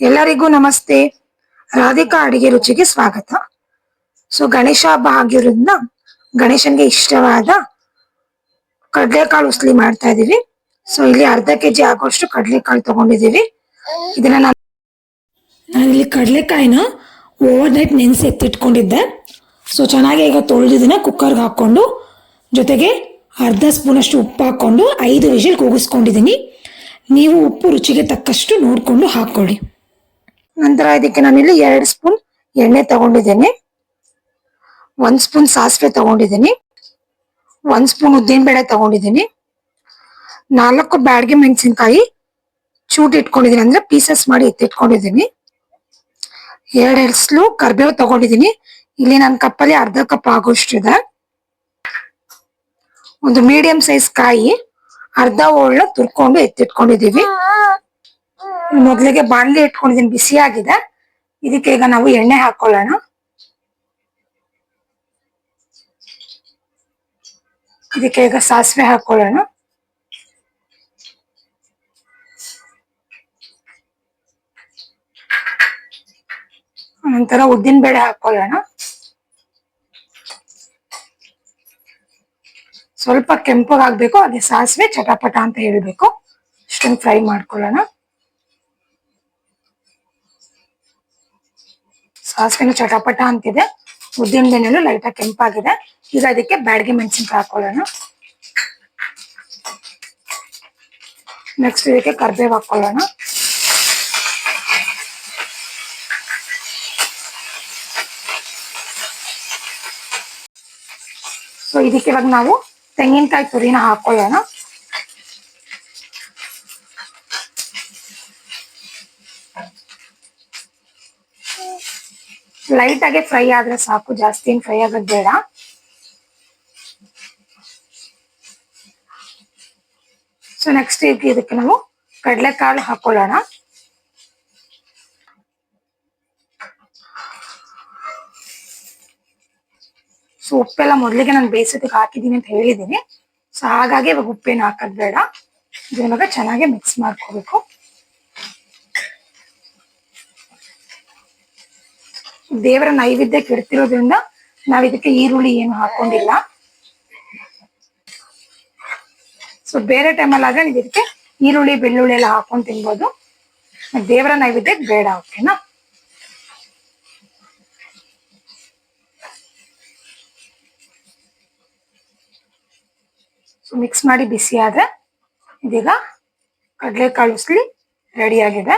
ಎಲ್ಲರಿಗೂ ನಮಸ್ತೆ. ರಾಧಿಕಾ ಅಡಿಗೆ ರುಚಿಗೆ ಸ್ವಾಗತ. ಸೊ, ಗಣೇಶ ಹಬ್ಬ ಆಗಿರೋದ್ರಿಂದ ಗಣೇಶನ್ಗೆ ಇಷ್ಟವಾದ ಕಡಲೆಕಾಳು ಉಸ್ಲಿ ಮಾಡ್ತಾ ಇದೀವಿ. ಸೊ, ಇಲ್ಲಿ ಅರ್ಧ ಕೆಜಿ ಆಗೋಷ್ಟು ಕಡಲೆಕಾಳು ತಗೊಂಡಿದೀವಿ. ಇದನ್ನ ನಾನು ನಾನಿಲ್ಲಿ ಕಡಲೆಕಾಯಿನ ಓವರ್ ನೈಟ್ ನೆನೆಸಿ ಎತ್ತಿಟ್ಕೊಂಡಿದ್ದೆ. ಸೊ, ಚೆನ್ನಾಗಿ ಈಗ ತೊಳೆದಿದ್ದನ್ನ ಕುಕ್ಕರ್ಗೆ ಹಾಕೊಂಡು ಜೊತೆಗೆ ಅರ್ಧ ಸ್ಪೂನಷ್ಟು ಉಪ್ಪು ಹಾಕೊಂಡು ಐದು ವಿಷಲ್ ಕೂಗಿಸ್ಕೊಂಡಿದ್ದೀನಿ ನೀವು ಉಪ್ಪು ರುಚಿಗೆ ತಕ್ಕಷ್ಟು ನೋಡಿಕೊಂಡು ಹಾಕೊಳ್ಳಿ ನಂತರ ಇದಕ್ಕೆ ನಾನಿಲ್ಲಿ ಎರಡು ಸ್ಪೂನ್ ಎಣ್ಣೆ ತಗೊಂಡಿದ್ದೀನಿ. ಒಂದ್ ಸ್ಪೂನ್ ಸಾಸಿವೆ ತಗೊಂಡಿದ್ದೀನಿ. ಒಂದ್ ಸ್ಪೂನ್ ಉದ್ದಿನಬೇಳೆ ತಗೊಂಡಿದ್ದೀನಿ. ನಾಲ್ಕು ಬ್ಯಾಡ್ಗೆ ಮೆಣಸಿನ್ಕಾಯಿ ಚೂಟ್ ಇಟ್ಕೊಂಡಿದ್ದೀನಿ. ಅಂದ್ರೆ ಪೀಸಸ್ ಮಾಡಿ ಎತ್ತಿಟ್ಕೊಂಡಿದ್ದೀನಿ ಎರಡು ಎಳ್ಸ್ಲು ಕರ್ಬೇವು ತಗೊಂಡಿದ್ದೀನಿ. ಇಲ್ಲಿ ನನ್ನ ಕಪ್ಪಲ್ಲಿ ಅರ್ಧ ಕಪ್ ಆಗೋಷ್ಟಿದೆ. ಒಂದು ಮೀಡಿಯಂ ಸೈಜ್ ಕಾಯಿ ಅರ್ಧ ಹೋಳ್ನ ತುರ್ಕೊಂಡು ಎತ್ತಿಟ್ಕೊಂಡಿದೀವಿ ಮೊದಲಿಗೆ ಬಾಣಲಿ ಇಟ್ಕೊಂಡಿದ್ದೀನಿ ಬಿಸಿ ಆಗಿದೆ. ಇದಕ್ಕೆ ಈಗ ನಾವು ಎಣ್ಣೆ ಹಾಕೊಳ್ಳೋಣ. ಇದಕ್ಕೆ ಈಗ ಸಾಸಿವೆ ಹಾಕೊಳ್ಳೋಣ. ನಂತರ ಉದ್ದಿನ ಬೇಳೆ ಹಾಕೊಳ್ಳೋಣ. ಸ್ವಲ್ಪ ಕೆಂಪಗಾಗ್ಬೇಕು ಅದೇ ಸಾಸಿವೆ ಚಟಪಟ ಅಂತ ಹೇಳಬೇಕು. ಅಷ್ಟೊಂದು ಫ್ರೈ ಮಾಡ್ಕೊಳ್ಳೋಣ. ಸಾಸಿವೆನು ಚಟಪಟ ಅಂತಿದೆ. ಉದ್ದಿನ ಲೈಟ್ ಲೈಟಾಗಿ ಕೆಂಪಾಗಿದೆ. ಈಗ ಅದಕ್ಕೆ ಬ್ಯಾಡ್ಗೆ ಮೆಣಸಿನ್ಕಾಯಿ ಹಾಕೊಳ್ಳೋಣ. ನೆಕ್ಸ್ಟ್ ಇದಕ್ಕೆ ಕರ್ಬೇವು ಹಾಕೊಳ್ಳೋಣ. ಸೊ ಇದಕ್ಕೆ ಇವಾಗ ನಾವು ತೆಂಗಿನಕಾಯಿ ತುರಿನ ಹಾಕೊಳ್ಳೋಣ. ಲೈಟ್ ಆಗಿ ಫ್ರೈ ಆದ್ರೆ ಸಾಕು, ಜಾಸ್ತಿ ಏನ್ ಫ್ರೈ ಆಗೋದ್ ಬೇಡ. ಸೊ ನೆಕ್ಸ್ಟ್ ಇದಕ್ಕೆ ನಾವು ಕಡಲೆಕಾಳು ಹಾಕೊಳ್ಳೋಣ. ಸೊ ಉಪ್ಪೆಲ್ಲ ಮೊದಲಿಗೆ ನಾನು ಬೇಯಿಸೋದಕ್ಕೆ ಹಾಕಿದ್ದೀನಿ ಅಂತ ಹೇಳಿದ್ದೀನಿ. ಸೊ ಹಾಗಾಗಿ ಇವಾಗ ಉಪ್ಪೇನು ಹಾಕೋದ್ ಬೇಡ. ಚೆನ್ನಾಗಿ ಮಿಕ್ಸ್ ಮಾಡ್ಕೋಬೇಕು. ದೇವರ ನೈವೇದ್ಯಕ್ಕೆ ಇಡ್ತಿರೋದ್ರಿಂದ ನಾವ್ ಇದಕ್ಕೆ ಈರುಳ್ಳಿ ಏನು ಹಾಕೊಂಡಿಲ್ಲ. ಸೊ ಬೇರೆ ಟೈಮಲ್ಲಿ ಆದ್ರೆ ನೀವು ಇದಕ್ಕೆ ಈರುಳ್ಳಿ, ಬೆಳ್ಳುಳ್ಳಿ ಎಲ್ಲ ಹಾಕೊಂಡು ತಿನ್ಬೋದು. ದೇವರ ನೈವೇದ್ಯಕ್ಕೆ ಬೇಡ ಓಕೆನಾ ಸೊ ಮಿಕ್ಸ್ ಮಾಡಿ ಬಿಸಿ ಆದ್ರೆ ಇದೀಗ ಕಡಲೆಕಾಳು ಉಸ್ಲಿ ರೆಡಿ ಆಗಿದೆ.